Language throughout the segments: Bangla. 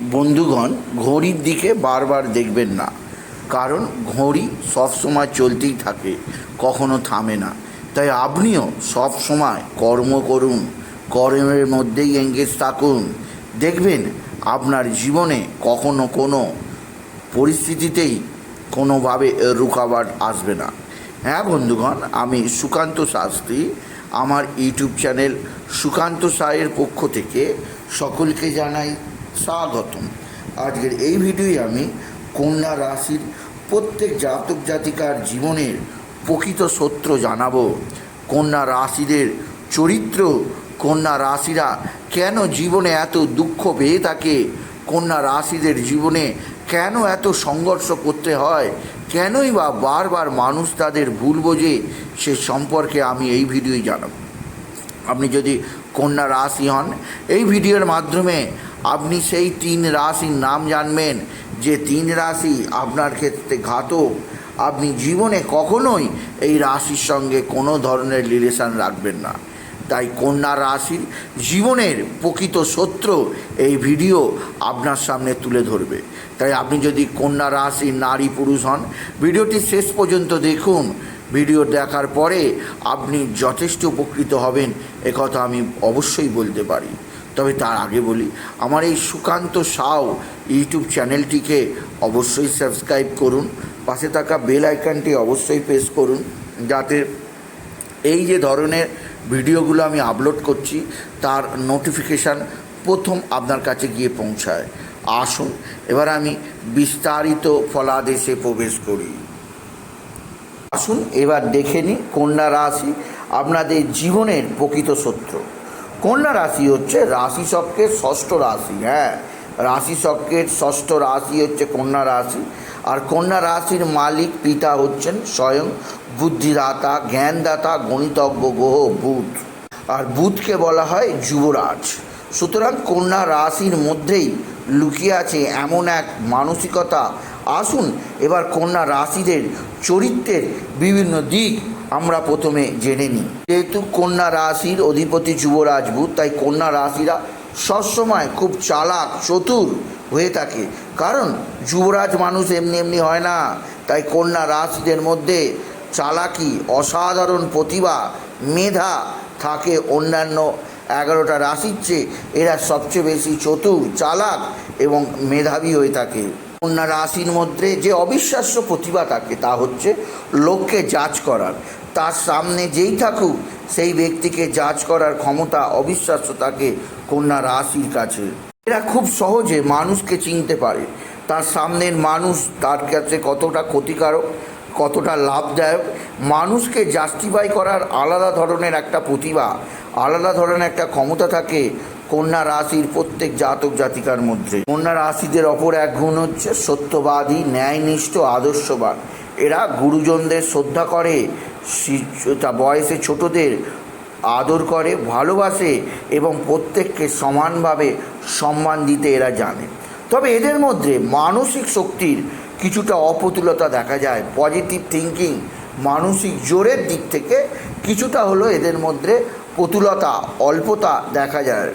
বন্ধুগণ, ঘড়ির দিকে বারবার দেখবেন না। কারণ ঘড়ি সবসময় চলতেই থাকে, কখনো থামে না। তাই আপনিও সব সময় কর্ম করুন, কর্মের মধ্যেই এঙ্গেজ থাকুন। দেখবেন আপনার জীবনে কখনো কোনো পরিস্থিতিতেই কোনোভাবে রুকাওয়াট আসবে না। হ্যাঁ বন্ধুগণ, আমি সুকান্ত শাস্ত্রী, আমার ইউটিউব চ্যানেল সুকান্ত সায়ের পক্ষ থেকে সকলকে জানাই স্বাগতম। আজকের এই ভিডিওয়ে আমি কন্যা রাশির প্রত্যেক জাতক জাতিকার জীবনের প্রকৃত সত্য জানাব। কন্যা রাশিদের চরিত্র, কন্যা রাশিরা কেন জীবনে এত দুঃখ পেয়ে থাকে? কন্যা রাশিদের জীবনে কেন এত সংঘর্ষ করতে হয়? কেনই বা বারবার মানুষ তাদের ভুল বোঝে? সে সম্পর্কে আমি এই ভিডিওই জানাব। আপনি যদি কন্যা রাশি হন, এই ভিডিওর মাধ্যমে আপনি সেই তিন রাশির নাম জানবেন। যে তিন রাশি আপনার ক্ষেত্রে ঘাতক। আপনি জীবনে কখনোই এই রাশির সঙ্গে কোনো ধরনের রিলেশন রাখবেন না। তাই কন্যা রাশির জীবনের প্রকৃত সত্য এই ভিডিও আপনার সামনে তুলে ধরবে। তাই আপনি যদি কন্যা রাশির নারী পুরুষ হন, ভিডিওটি শেষ পর্যন্ত দেখুন। ভিডিও দেখার পরে আপনি যথেষ্ট উপকৃত হবেন, একথা আমি অবশ্যই বলতে পারি। তবে তার আগে বলি, আমার এই সুকান্ত সাউ ইউটিউব চ্যানেলটিকে অবশ্যই সাবস্ক্রাইব করুন, পাশে থাকা বেল আইকনটি অবশ্যই প্রেস করুন, যাতে এই যে ধরনের ভিডিওগুলো আমি আপলোড করছি, তার নোটিফিকেশান প্রথম আপনার কাছে গিয়ে পৌঁছায়। আসুন, এবার আমি বিস্তারিত ফলাদেশে প্রবেশ করি। আসুন, এবার দেখে নিই কন্যা রাশি আপনাদের জীবনের প্রকৃত সত্য কন্যা রাশি হচ্ছে? রাশি চক্রের ষষ্ঠ রাশি হ্যাঁ। রাশি চক্রের ষষ্ঠ রাশি হচ্ছে কন্যা রাশি। আর কন্যা রাশির মালিক পিতা হচ্ছেন স্বয়ং বুদ্ধিদাতা, জ্ঞানদাতা, গণিতজ্ঞ, গ্রহ, বুধ। আর বুধকে বলা হয় যুবরাজ। সুতরাং কন্যা রাশির মধ্যেই লুকিয়ে আছে এমন এক মানসিকতা। আসুন, এবার কন্যা রাশিদের চরিত্রের বিভিন্ন দিক আমরা প্রথমে জেনে নিই। যেহেতু কন্যা রাশির অধিপতি যুবরাজ বুধ তাই কন্যা রাশিরা সবসময় খুব চালাক, চতুর হয়ে থাকে। কারণ যুবরাজ মানুষ এমনি এমনি হয় না। তাই কন্যা রাশিদের মধ্যে চালাকি, অসাধারণ প্রতিভা, মেধা থাকে অন্যান্য এগারোটা রাশির চেয়ে। এরা সবচেয়ে বেশি চতুর, চালাক এবং মেধাবী হয়ে থাকে। কন্যা রাশির মধ্যে যে অবিশ্বাস্য প্রতিভা থাকে, তা হচ্ছে লোককে জাজ করার। তার সামনে যেই থাকুক, সেই ব্যক্তিকে জাজ করার ক্ষমতা অবিশ্বাস্য থাকে কন্যা রাশির কাছে। এরা খুব সহজে মানুষকে চিনতে পারে। তার সামনের মানুষ তার কাছে কতটা ক্ষতিকারক, কতটা লাভদায়ক, মানুষকে জাস্টিফাই করার আলাদা ধরনের একটা প্রতিভা, আলাদা ধরনের একটা ক্ষমতা থাকে কন্যা রাশির প্রত্যেক জাতক জাতিকার মধ্যে। কন্যা রাশিদের অপর এক গুণ হচ্ছে সত্যবাদী, ন্যায়নিষ্ঠ, আদর্শবান। এরা গুরুজনদের শ্রদ্ধা করে বয়সে ছোটদের আদর করে, ভালোবাসে এবং প্রত্যেককে সমানভাবে সম্মান দিতে এরা জানে। তবে এদের মধ্যে মানসিক শক্তির কিছুটা অপ্রতুলতা দেখা যায়। পজিটিভ থিঙ্কিং মানসিক জোরের দিক থেকে কিছুটা হলো এদের মধ্যে প্রতুলতা, অল্পতা দেখা যায়।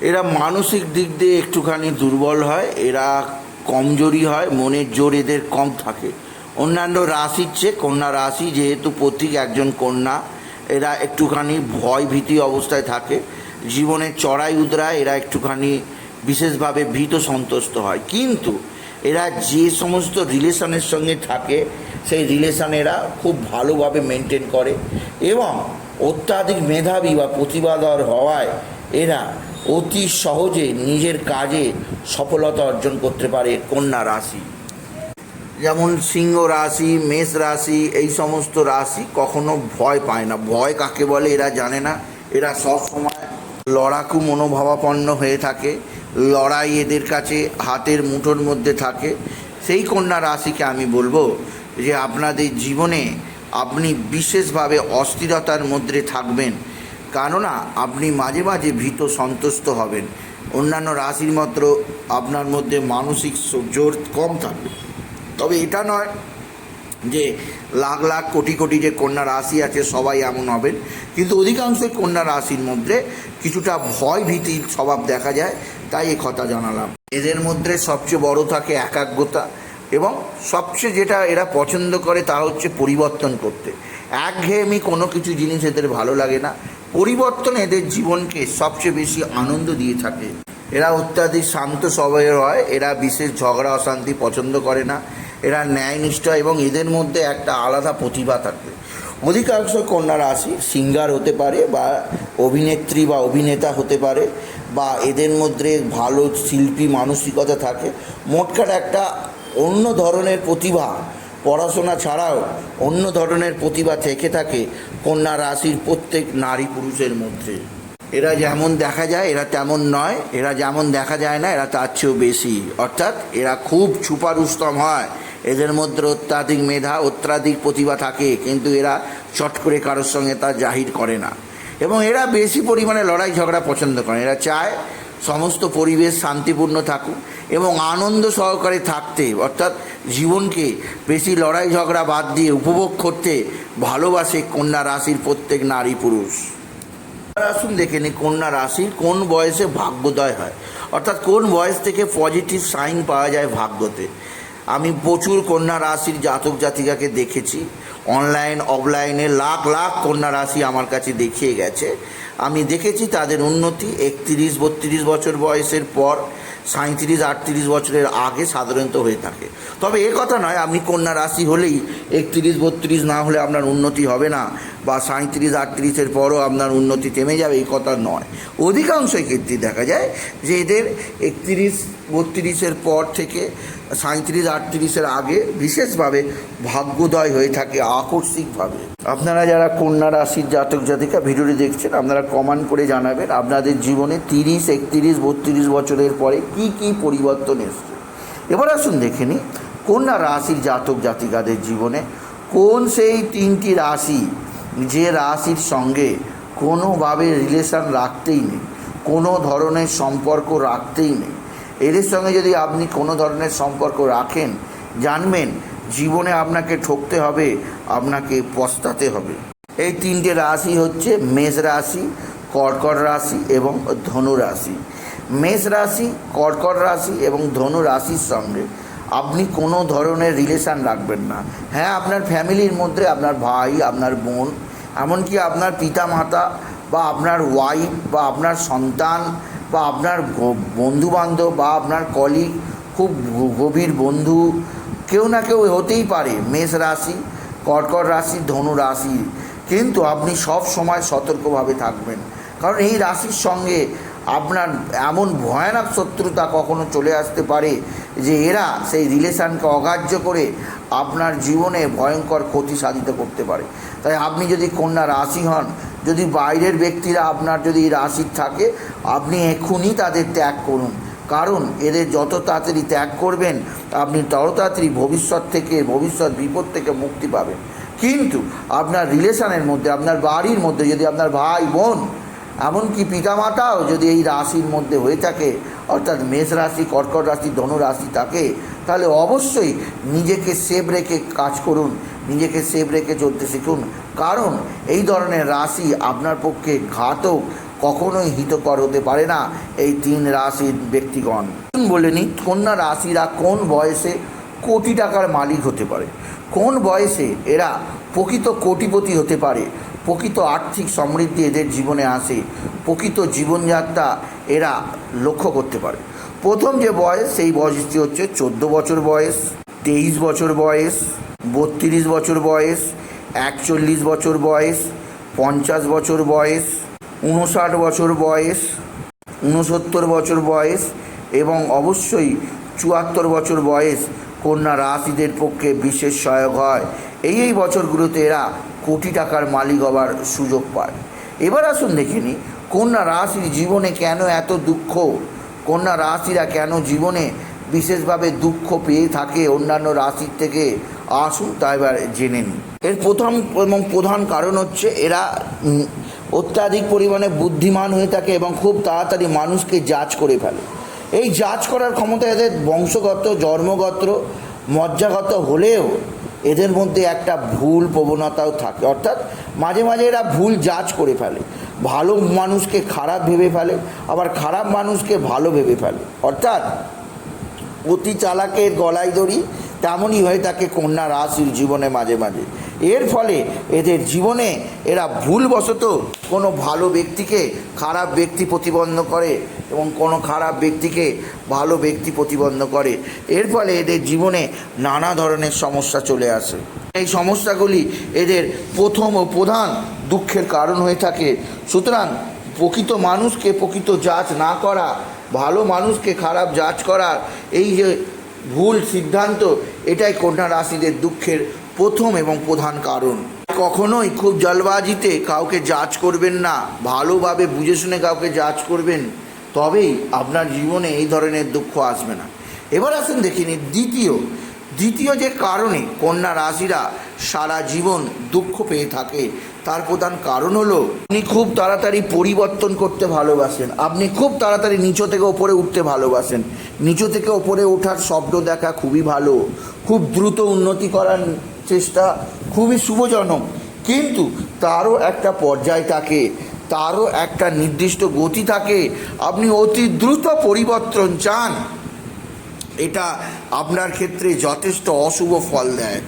এরা মানসিক দিক দিয়ে একটুখানি দুর্বল হয়, এরা কমজোরি হয়, মনের জোর এদের কম থাকে। অন্যান্য রাশির চেয়ে কন্যা রাশি যেহেতু প্রতীক একজন কন্যা, এরা একটুখানি ভয় ভীতি অবস্থায় থাকে। জীবনের চড়াই উদরায় এরা একটুখানি বিশেষভাবে ভীত সন্তুষ্ট হয়। কিন্তু এরা যে সমস্ত রিলেশনের সঙ্গে থাকে, সেই রিলেশন এরা খুব ভালোভাবে মেনটেন করে এবং অত্যাধিক মেধাবী বা প্রতিভাধর হওয়ায় এরা অতি সহজে নিজের কাজে সফলতা অর্জন করতে পারে কন্যা রাশি। যেমন সিংহ রাশি, মেষ রাশি, এই সমস্ত রাশি কখনো ভয় পায় না। ভয় কাকে বলে এরা জানে না। এরা সব সময় লড়াকু মনোভাবাপন্ন হয়ে থাকে। লড়াই এদের কাছে হাতের মুঠোর মধ্যে থাকে। সেই কন্যা রাশিকে আমি বলব যে আপনাদের জীবনে আপনি বিশেষভাবে অস্থিরতার মধ্যে থাকবেন। কেননা আপনি মাঝে মাঝে ভীত, সন্তুষ্ট হবেন। অন্যান্য রাশির মাত্র আপনার মধ্যে মানসিক জোর কম থাকবে। তবে এটা নয় যে লাখ লাখ কোটি কোটি যে কন্যা রাশি আছে, সবাই এমন হবেন। কিন্তু অধিকাংশই কন্যা রাশির মধ্যে কিছুটা ভয় ভীতির স্বভাব দেখা যায়, তাই এই কথা জানালাম। এদের মধ্যে সবচেয়ে বড় থাকে একাগ্রতা এবং সবচেয়ে যেটা এরা পছন্দ করে তা হচ্ছে পরিবর্তন করতে। একঘেয়েমি কোনো কিছু জিনিস এদের ভালো লাগে না। পরিবর্তন এদের জীবনকে সবচেয়ে বেশি আনন্দ দিয়ে থাকে। এরা অত্যাধিক শান্ত স্বভাবের হয়, এরা বিশেষ ঝগড়া, অশান্তি পছন্দ করে না। এরা ন্যায়নিষ্ঠ এবং এদের মধ্যে একটা আলাদা প্রতিভা থাকে অধিকাংশ কন্যা রাশি সিঙ্গার হতে পারে বা অভিনেত্রী বা অভিনেতা হতে পারে বা এদের মধ্যে ভালো শিল্পী মানসিকতা থাকে। মোটকাট একটা অন্য ধরনের প্রতিভা পড়াশোনা ছাড়াও অন্য ধরনের প্রতিভা থেকে থাকে কন্যা রাশির প্রত্যেক নারী পুরুষের মধ্যে। এরা যেমন দেখা যায়, এরা তেমন নয়। এরা যেমন দেখা যায় না, এরা তার চেয়েও বেশি। অর্থাৎ এরা খুব ছুপারুস্তম হয়। এদের মধ্যে অত্যাধিক মেধা, অত্যাধিক প্রতিভা থাকে, কিন্তু এরা চট করে কারোর সঙ্গে তা জাহির করে না। এবং এরা বেশি পরিমাণে লড়াই ঝগড়া পছন্দ করে এরা চায় সমস্ত পরিবেশ শান্তিপূর্ণ থাকুক এবং আনন্দ সহকারে থাকতে, অর্থাৎ জীবনকে বেশি লড়াই ঝগড়া বাদ দিয়ে উপভোগ করতে ভালোবাসে কন্যা রাশির প্রত্যেক নারী পুরুষ। আসুন দেখে নিই কন্যা রাশির কোন বয়সে ভাগ্যোদয় হয়। অর্থাৎ কোন বয়স থেকে পজিটিভ সাইন পাওয়া যায় ভাগ্যতে। আমি প্রচুর কন্যা রাশির জাতক জাতিকাকে দেখেছি। অনলাইন অফলাইনে লাখ লাখ কন্যা রাশি আমার কাছে দেখিয়ে গেছে। আমি দেখেছি তাদের উন্নতি একত্রিশ, বত্রিশ বছর বয়সের পর সাঁত্রিশ আটত্রিশ বছরের আগে সাধারণত হয়ে থাকে। তবে এ কথা নয় আপনি কন্যা রাশি হলেই একত্রিশ, বত্রিশ না হলে আপনার উন্নতি হবে না, বা সাঁত্রিশ আটত্রিশের পরও আপনার উন্নতি থেমে যাবে এই কথা নয়। অধিকাংশ ক্ষেত্রে দেখা যায় যে এদের একত্রিশ, বত্রিশের পর থেকে সাঁত্রিশ আটত্রিশের আগে বিশেষভাবে ভাগ্যোদয় হয়ে থাকে আকস্মিকভাবে। আপনারা যারা কন্যা রাশির জাতক জাতিকা ভিডিওটি দেখছেন, আপনারা কমেন্ট করে জানাবেন আপনাদের জীবনে তিরিশ, একত্রিশ, বত্রিশ বছরের পরে কি কি পরিবর্তন এসছে। এবার আসুন দেখে নিই, কন্যা রাশির জাতক জাতিকাদের জীবনে কোন সেই তিনটি রাশি যে রাশির সঙ্গে কোনোভাবে রিলেশন রাখতেই নেই, কোনো ধরনের সম্পর্ক রাখতেই নেই। এদের সঙ্গে যদি আপনি কোনো ধরনের সম্পর্ক রাখেন, জানবেন, জীবনে আপনাকে ঠকতে হবে, আপনাকে পস্তাতে হবে। এই তিনটে রাশি হচ্ছে মেষ রাশি, কর্কট রাশি এবং ধনু রাশি। মেষ রাশি, কর্কট রাশি এবং ধনু রাশির সঙ্গে আপনি কোনো ধরনের রিলেশান রাখবেন না। হ্যাঁ আপনার ফ্যামিলির মধ্যে আপনার ভাই, আপনার বোন, এমনকি আপনার পিতা মাতা বা আপনার ওয়াইফ বা আপনার সন্তান বা আপনার বন্ধুবান্ধব বা আপনার কলিগ খুব গভীর বন্ধু, কেউ না কেউ হতেই পারে। মেষ রাশি, কর্কট রাশি, ধনু রাশি। কিন্তু আপনি সব সময় সতর্কভাবে থাকবেন। কারণ এই রাশির সঙ্গে আপনার এমন ভয়ানক শত্রুতা কখনো চলে আসতে পারে যে এরা সেই রিলেশানকে অগ্রাহ্য করে আপনার জীবনে ভয়ঙ্কর ক্ষতি সাধিত করতে পারে। তাই আপনি যদি কন্যা রাশি হন যদি বাইরের ব্যক্তিরা আপনার যদি রাশির থাকে, আপনি এক্ষুনি তাদের ত্যাগ করুন। কারণ এদের যত তাড়াতাড়ি ত্যাগ করবেন, আপনি তত তাড়াতাড়ি ভবিষ্যৎ থেকে, ভবিষ্যৎ বিপদ থেকে মুক্তি পাবেন। কিন্তু আপনার রিলেশনের মধ্যে, আপনার বাড়ির মধ্যে যদি আপনার ভাই, বোন, এমনকি পিতামাতাও যদি এই রাশির মধ্যে হয়ে থাকে, অর্থাৎ মেষ রাশি, কর্কট রাশি, ধনু রাশি থাকে, তাহলে অবশ্যই নিজেকে সেভ রেখে কাজ করুন। নিজেকে সেভ রেখে চলতে শিখুন। কারণ এই ধরনের রাশি আপনার পক্ষে ঘাতক কখনোই হিতকর হতে পারে না এই তিন রাশির ব্যক্তিগণ। বলে নিই, কন্যা রাশিরা কোন বয়সে কোটি টাকার মালিক হতে পারে? কোন বয়সে এরা প্রকৃত কোটিপতি হতে পারে? প্রকৃত আর্থিক সমৃদ্ধি এদের জীবনে আসে। প্রকৃত জীবনযাত্রা এরা লক্ষ্য করতে পারে। প্রথম যে বয়স, সেই বয়সটি হচ্ছে চোদ্দ বছর বয়স, তেইশ বছর বয়স। বত্রিশ বছর বয়স, একচল্লিশ বছর বয়স, পঞ্চাশ বছর বয়স, উনষাট বছর বয়স ঊনসত্তর বছর বয়স এবং অবশ্যই চুয়াত্তর বছর বয়স কন্যা রাশিদের পক্ষে বিশেষ সহায়ক হয়। এই এই বছরগুলোতে এরা কোটি টাকার মালিক হবার সুযোগ পায়। এবার আসুন দেখে নিই, কন্যা রাশির জীবনে কেন এত দুঃখ? কন্যা রাশিরা কেন জীবনে বিশেষভাবে দুঃখ পেয়ে থাকে অন্যান্য রাশির থেকে? আসুন, তা এবার জেনে নিই এর প্রথম এবং প্রধান কারণ হচ্ছে এরা অত্যাধিক পরিমাণে বুদ্ধিমান হয়ে থাকে এবং খুব তাড়াতাড়ি মানুষকে জাজ করে ফেলে। এই জাজ করার ক্ষমতা এদের বংশগত, জন্মগত মজ্জাগত হলেও এদের মধ্যে একটা ভুল প্রবণতাও থাকে। অর্থাৎ মাঝে মাঝে এরা ভুল জাজ করে ফেলে। ভালো মানুষকে খারাপ ভেবে ফেলে, আবার খারাপ মানুষকে ভালো ভেবে ফেলে। অর্থাৎ অতি চালাকের গলায় দড়ি তেমনই হয়ে থাকে কন্যা রাশির জীবনে মাঝে মাঝে। এর ফলে এদের জীবনে এরা ভুলবশত কোনো ভালো ব্যক্তিকে খারাপ ব্যক্তি প্রতিবন্ধ করে এবং কোনো খারাপ ব্যক্তিকে ভালো ব্যক্তি প্রতিবন্ধ করে। এর ফলে এদের জীবনে নানা ধরনের সমস্যা চলে আসে। এই সমস্যাগুলি এদের প্রথম ও প্রধান দুঃখের কারণ হয়ে থাকে। সুতরাং প্রকৃত মানুষকে প্রকৃত জাজ না করা, ভালো মানুষকে খারাপ জাজ করার এই যে ভুল সিদ্ধান্ত, এটাই কন্যা রাশিদের দুঃখের প্রথম এবং প্রধান কারণ। কখনোই খুব জলবাজিতে কাউকে যাচ করবেন না, ভালোভাবে বুঝে শুনে কাউকে যাচ করবেন, তবেই আপনার জীবনে এই ধরনের দুঃখ আসবে না। এবার আসুন দেখিনি দ্বিতীয়। দ্বিতীয় যে কারণে কন্যা রাশিরা সারা জীবন দুঃখ পেয়ে থাকে। তার প্রধান কারণ হলো, আপনি খুব তাড়াতাড়ি পরিবর্তন করতে ভালোবাসেন। আপনি খুব তাড়াতাড়ি নিচু থেকে ওপরে উঠতে ভালোবাসেন। নিচু থেকে ওপরে ওঠার শব্দ দেখা খুবই ভালো। খুব দ্রুত উন্নতি করার চেষ্টা খুবই শুভজনক। কিন্তু তারও একটা পর্যায় থাকে, তারও একটা নির্দিষ্ট গতি থাকে। আপনি অতি দ্রুত পরিবর্তন চান। এটা আপনার ক্ষেত্রে যথেষ্ট অশুভ ফল দেয়।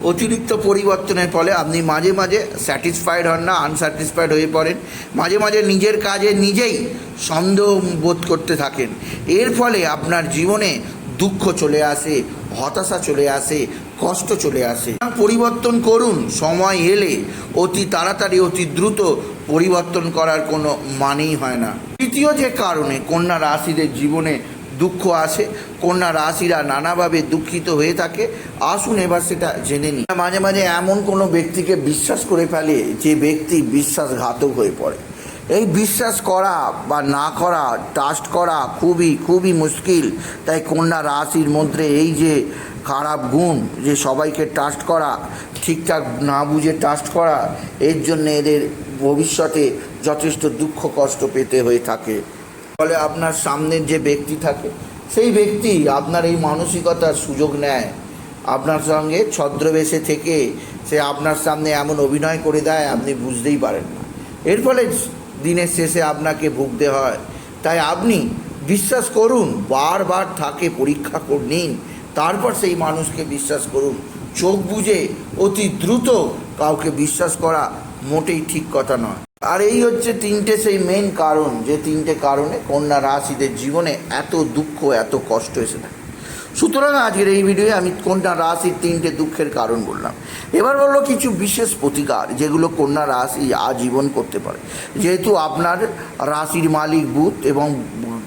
অতিরিক্ত পরিবর্তনের ফলে আপনি মাঝে মাঝে স্যাটিসফাইড হন না আনস্যাটিসফাইড হয়ে পড়েন। মাঝে মাঝে নিজের কাজে নিজেই সন্দেহ বোধ করতে থাকেন। এর ফলে আপনার জীবনে দুঃখ চলে আসে, হতাশা চলে আসে, কষ্ট চলে আসে। পরিবর্তন করুন, সময় এলে অতি তাড়াতাড়ি, অতি দ্রুত পরিবর্তন করার কোনো মানেই হয় না। তৃতীয় যে কারণে কন্যা রাশিদের জীবনে দুঃখ আসে কন্যা রাশিরা নানাভাবে দুঃখিত হয়ে থাকে। আসুন এবার সেটা জেনে নিই। মাঝে মাঝে এমন কোনো ব্যক্তিকে বিশ্বাস করে ফেলে যে ব্যক্তি বিশ্বাসঘাতক হয়ে পড়ে। এই বিশ্বাস করা বা না করা ট্রাস্ট করা খুবই খুবই মুশকিল। তাই কন্যা রাশির মধ্যে এই যে খারাপ গুণ, যে সবাইকে ট্রাস্ট করা, ঠিকঠাক না বুঝে ট্রাস্ট করা, এর জন্য এদের ভবিষ্যতে যথেষ্ট দুঃখ কষ্ট পেতে হয়ে থাকে। ফলে আপনার সামনের যে ব্যক্তি থাকে, সেই ব্যক্তি আপনার এই মানসিকতার সুযোগ নেয়। আপনার সঙ্গে ছদ্রবেশে থেকে সে আপনার সামনে এমন অভিনয় করে দেয়, আপনি বুঝতেই পারেন না। এর ফলে দিনের শেষে আপনাকে ভুগতে হয়। তাই আপনি বিশ্বাস করুন, বারবার থাকে পরীক্ষা নিন। তারপর সেই মানুষকে বিশ্বাস করুন। চোখ বুঝে অতি দ্রুত কাউকে বিশ্বাস করা মোটেই ঠিক কথা নয়। আর এই হচ্ছে তিনটে সেই মেন কারণ, যে তিনটে কারণে কন্যা রাশিদের জীবনে এত দুঃখ, এত কষ্ট এসে থাকে। সুতরাং আজকের এই ভিডিওয়ে আমি কন্যা রাশির তিনটে দুঃখের কারণ বললাম। এবার বলল কিছু বিশেষ প্রতিকার যেগুলো কন্যা রাশি আজীবন করতে পারে। যেহেতু আপনার রাশির মালিক বুধ এবং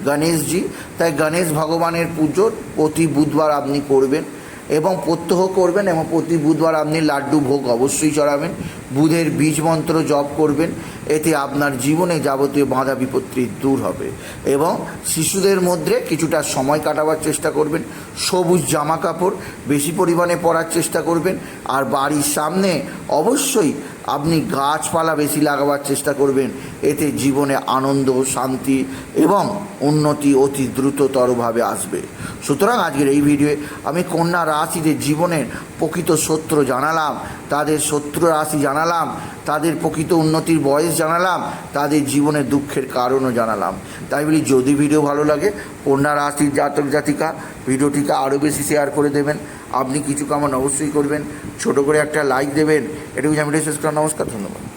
গণেশজি, তাই গণেশ ভগবানের পুজো প্রতি বুধবার আপনি করবেন। এবং প্রত্যহ করবেন এবং প্রতি বুধবার আপনি লাড্ডু ভোগ অবশ্যই চড়াবেন। বুধের বীজ মন্ত্র জপ করবেন। এতে আপনার জীবনে যাবতীয় বাঁধা বিপত্তি দূর হবে এবং শিশুদের মধ্যে কিছুটা সময় কাটাবার চেষ্টা করবেন। সবুজ জামা কাপড় বেশি পরিমাণে পরার চেষ্টা করবেন। আর বাড়ির সামনে অবশ্যই আপনি গাছপালা বেশি লাগাবার চেষ্টা করবেন। এতে জীবনে আনন্দ, শান্তি এবং উন্নতি অতি দ্রুততরভাবে আসবে। সুতরাং আজকের এই ভিডিওয়ে আমি কন্যা রাশিদের জীবনের প্রকৃত সত্য জানালাম, তাদের শত্রু রাশি জানালাম, তাদের প্রকৃত উন্নতির বয়স জানালাম, তাদের জীবনের দুঃখের কারণও জানালাম। তাই বলি, যদি ভিডিও ভালো লাগে, কন্যা রাশির জাতক জাতিকা, ভিডিওটিকে আরও বেশি শেয়ার করে দেবেন। আপনি কিছু কামান অবশ্যই করবেন। ছোট করে একটা লাইক দেবেন। এটুকু আমি শেষ করা নমস্কার। ধন্যবাদ।